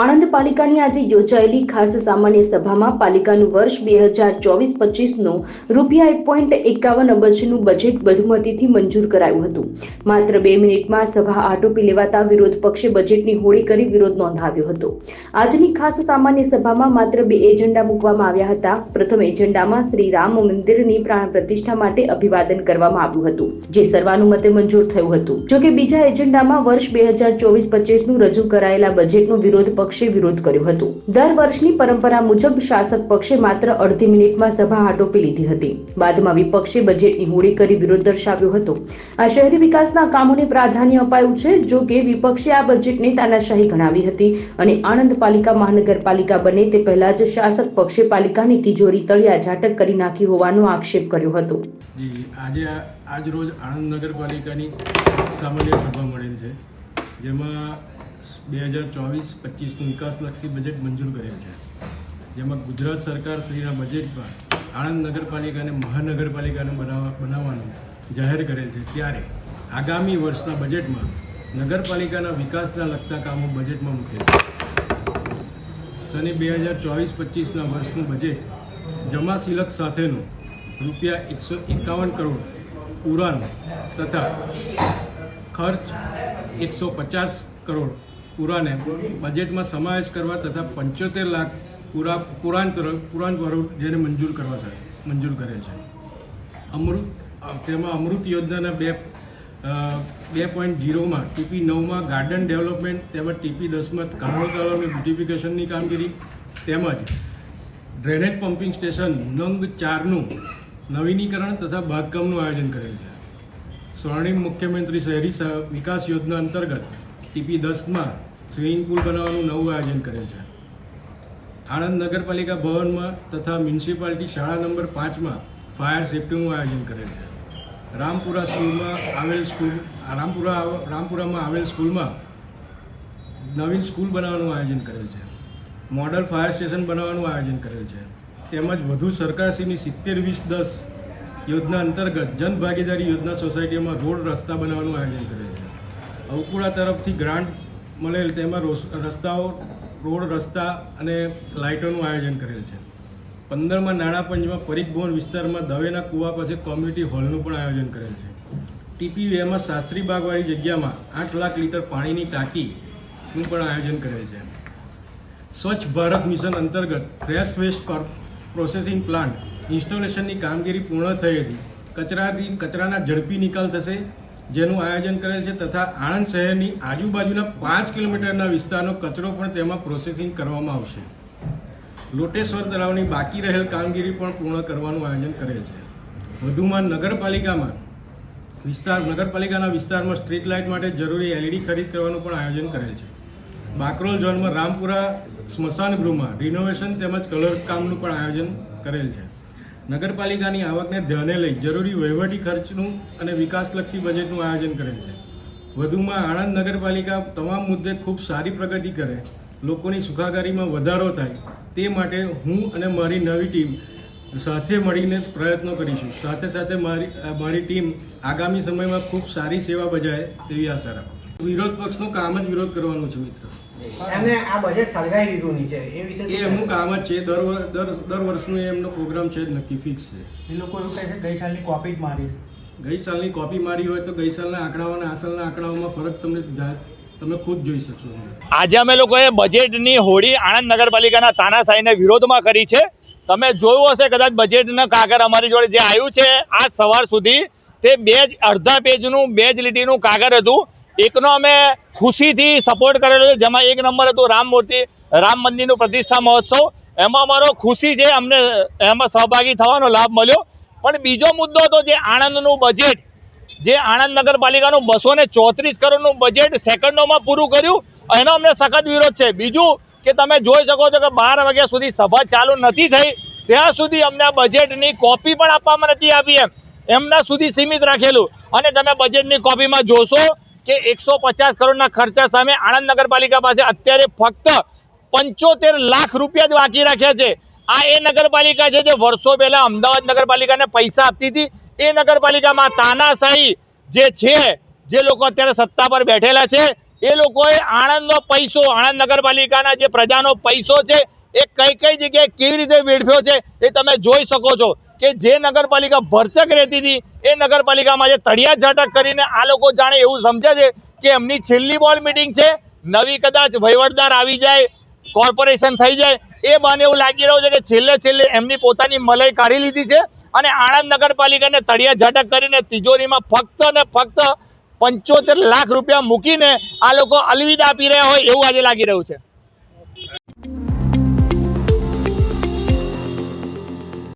આણંદ પાલિકાની આજે યોજાયેલી ખાસ સામાન્ય સભામાં પાલિકાનું વર્ષ બે હજાર ચોવીસ પચીસનું રૂપિયા એક પોઈન્ટ એકાવન અબજનું બજેટ બહુમતીથી મંજૂર કરાયું હતું. માત્ર બે મિનિટમાં સભા આટોપી લેવાતા વિરોધ પક્ષે બજેટની હોળી કરી વિરોધ નોંધાવ્યો હતો. આજની ખાસ સામાન્ય સભામાં માત્ર બે એજન્ડા મૂકવામાં આવ્યા હતા. પ્રથમ એજન્ડામાં શ્રી રામ મંદિરની પ્રાણ પ્રતિષ્ઠા માટે અભિવાદન કરવામાં આવ્યું હતું, જે સર્વાનુમતે મંજૂર થયું હતું. જોકે બીજા એજન્ડામાં વર્ષ બે હજાર ચોવીસ પચીસનું રજૂ કરાયેલા બજેટનો વિરોધ પક્ષે વિરોધ કર્યો હતો. દર વર્ષની પરંપરા મુજબ શાસક પક્ષે માત્ર અડધી મિનિટમાં સભા આટોપી લીધી હતી. બાદમાં વિપક્ષે બજેટની હોળી કરી વિરોધ દર્શાવ્યો હતો. આ શહેરી વિકાસના કામોને પ્રાધાન્ય અપાયું છે, જો કે વિપક્ષે આ બજેટને તાનાશાહી ગણાવી હતી અને આણંદ પાલિકા મહાનગરપાલિકા બને તે પહેલા જ શાસક પક્ષે પાલિકાની તિજોરી તળિયા ઝાટક કરી નાખી હોવાનો આક્ષેપ કર્યો હતો. આજે આજ રોજ આણંદ નગરપાલિકાની સામાન્ય સભા મળેલ છે. જેમાં બે હજાર ચોવીસ પચીસનું વિકાસલક્ષી બજેટ મંજૂર કરેલ છે. જેમાં ગુજરાત સરકાર શ્રીના બજેટમાં આણંદ નગરપાલિકાને મહાનગરપાલિકાને બનાવવા બનાવવાનું જાહેર કરેલ છે. ત્યારે આગામી વર્ષના બજેટમાં નગરપાલિકાના વિકાસના લગતા કામો બજેટમાં મૂકેલ છે. સને બે હજાર ચોવીસ પચીસના વર્ષનું બજેટ જમા સિલક સાથેનું રૂપિયા એકસો એકાવન કરોડ પુરાણ તથા ખર્ચ એકસો પચાસ કરોડ પુરાને બજેટમાં સમાવેશ કરવા તથા પંચોતેર લાખ પુરા પુરાણ તરફ પુરાણ કરોડ જેને મંજૂર કરવા છે, મંજૂર કરે છે. અમૃત તેમાં અમૃત યોજનાના બે બે પોઈન્ટ જીરોમાં ટીપી નવમાં ગાર્ડન ડેવલપમેન્ટ, તેમજ ટીપી દસમાં કાનોડ તળાવની બ્યુટિફિકેશનની કામગીરી, તેમજ ડ્રેનેજ પમ્પિંગ સ્ટેશન નંગ ચારનું નવીનીકરણ તથા બાંધકામનું આયોજન કરેલ છે. સ્વર્ણિમ મુખ્યમંત્રી શહેરી વિકાસ યોજના અંતર્ગત ટીપી દસમાં સ્વિમિંગ પુલ બનાવવાનું નવું આયોજન કરેલ છે. આણંદ નગરપાલિકા ભવનમાં તથા મ્યુનિસિપાલિટી શાળા નંબર પાંચમાં ફાયર સેફ્ટીનું આયોજન કરેલ છે. રામપુરા સ્કૂલમાં આવેલ સ્કૂલ, રામપુરા, રામપુરામાં આવેલ સ્કૂલમાં નવીન સ્કૂલ બનાવવાનું આયોજન કરેલ છે. મોડલ ફાયર સ્ટેશન બનાવવાનું આયોજન કરેલ છે. તેમજ વધુ સરકારશ્રીની સિત્તેર વીસ દસ યોજના અંતર્ગત જનભાગીદારી યોજના સોસાયટીમાં રોડ રસ્તા બનાવવાનું આયોજન કરેલ અવકુળા તરફથી ગ્રાન્ટ મળેલ તેમાં રોસ- રસ્તાઓ, રોડ, રસ્તા અને લાઇટોનું આયોજન કરેલ છે. પંદરમાં નાણાં પંચમાં પરિકભવન વિસ્તારમાં દવેના કુવા પાસે કોમ્યુનિટી હોલનું પણ આયોજન કરેલ છે. ટીપી વેમાં શાસ્ત્રી બાગવાળી જગ્યામાં આઠ લાખ લીટર પાણીની ટાંકીનું પણ આયોજન કરેલ છે. સ્વચ્છ ભારત મિશન અંતર્ગત ફ્રેશ વેસ્ટ પ્રોસેસિંગ પ્લાન્ટ ઇન્સ્ટોલેશનની કામગીરી પૂર્ણ થઈ હતી. કચરાથી, કચરાના ઝડપી નિકાલ થશે. જેનું આયોજન કરેલ છે તથા આણંદ શહેરની આજુબાજુના પાંચ કિલોમીટરના વિસ્તારનો કચરો પણ તેમાં પ્રોસેસિંગ કરવામાં આવશે. લોટેશ્વર તળાવની બાકી રહેલ કામગીરી પણ પૂર્ણ કરવાનું આયોજન કરેલ છે. વધુમાં નગરપાલિકામાં વિસ્તાર, નગરપાલિકાના વિસ્તારમાં સ્ટ્રીટ લાઇટ માટે જરૂરી એલઈડી ખરીદ કરવાનું પણ આયોજન કરેલ છે. બાકરોલ ઝોનમાં રામપુરા સ્મશાન ગૃહમાં રિનોવેશન તેમજ કલર કામનું પણ આયોજન કરેલ છે. નગરપાલિકાની આવકને ધ્યાને લઈ જરૂરી વહીવટી ખર્ચનું અને વિકાસલક્ષી બજેટનું આયોજન કરેલ છે. વધુમાં આણંદ નગરપાલિકા તમામ મુદ્દે ખૂબ સારી પ્રગતિ કરે, લોકોની સુખાકારીમાં વધારો થાય તે માટે હું અને મારી નવી ટીમ સાથે મળીને પ્રયત્નો કરીશું. સાથે સાથે મારી મારી ટીમ આગામી સમયમાં ખૂબ સારી સેવા બજાવે તેવી આશા રાખું. વિરોધ પક્ષનું કામ જ વિરોધ કરવાનું છે મિત્ર. એમને આ બજેટ સળગાવી દીધું નીચે. એ વિશે એ એમનું કામ જ છે. દર દર દર વર્ષનું એ એમનો પ્રોગ્રામ છે જ નક્કી ફિક્સ છે. એ લોકો એવું કહે છે ગઈ સાલની કોપી જ મારી. ગઈ સાલની કોપી મારી હોય તો ગઈ સાલના આંકડાઓ અને આ સાલના આંકડાઓમાં ફરક તમને તમે ખુદ જોઈ શકશો. આજે અમે લોકોએ બજેટની હોળી આણંદ નગરપાલિકાના તાનાશાહીને વિરોધમાં કરી છે. તમે જોયું હશે કદાચ બજેટના કાગળ અમારી જોડે જે આવ્યું છે, આજ સવાર સુધી તે બે જ અડધા પેજનું બે જ લીટીનું કાગળ હતું. એકનો અમે ખુશીથી સપોર્ટ કરેલો છે, જેમાં એક નંબર હતું રામ મૂર્તિ રામ મંદિરનું પ્રતિષ્ઠા મહોત્સવ. એમાં અમારો ખુશી છે, અમને, એમાં સહભાગી થવાનો લાભ મળ્યો. પણ બીજો મુદ્દો હતો જે આણંદનું બજેટ જે આણંદ નગરપાલિકાનું બસો ને ચોત્રીસ કરોડનું બજેટ સેકન્ડોમાં પૂરું કર્યું. એનો અમને સખત વિરોધ છે. બીજું કે તમે જોઈ શકો છો કે બાર વાગ્યા સુધી સભા ચાલુ નથી થઈ. ત્યાં સુધી અમને આ બજેટની કોપી પણ આપવામાં નથી આવી એમ. એમના સુધી સીમિત રાખેલું. અને તમે બજેટની કોપીમાં જોશો કે એકસો પચાસ કરોડના ખર્ચા સામે આણંદ નગરપાલિકા પાસે અત્યારે ફક્ત પંચોતેર લાખ રૂપિયા જ બાકી રાખ્યા છે. આ એ નગરપાલિકા છે જે વર્ષો પહેલાં અમદાવાદ નગરપાલિકાને પૈસા આપતી હતી. એ નગરપાલિકામાં તાનાશાહી જે છે, જે લોકો અત્યારે સત્તા પર બેઠેલા છે, એ લોકોએ આણંદનો પૈસો, આણંદ નગરપાલિકાના જે પ્રજાનો પૈસો છે એ કઈ કઈ જગ્યાએ કેવી રીતે વેડફ્યો છે એ તમે જોઈ શકો છો કે જે નગરપાલિકા ભરચક રહેતી હતી, એ નગરપાલિકામાં જે તળિયા ઝાટક કરીને આ લોકો જાણે એવું સમજે છે કે એમની છેલ્લી બોલ મિટિંગ છે, નવી કદાચ વહીવટદાર આવી જાય કોર્પોરેશન થઈ જાય, એ બને એવું લાગી રહ્યું છે કે છેલ્લે છેલ્લે એમની પોતાની મલઈ કાઢી લીધી છે અને આણંદ નગરપાલિકાને તળિયા ઝાટક કરીને તિજોરીમાં ફક્ત ને ફક્ત પંચોતેર લાખ રૂપિયા મૂકીને આ લોકો અલવિદા આપી રહ્યા હોય એવું આજે લાગી રહ્યું છે.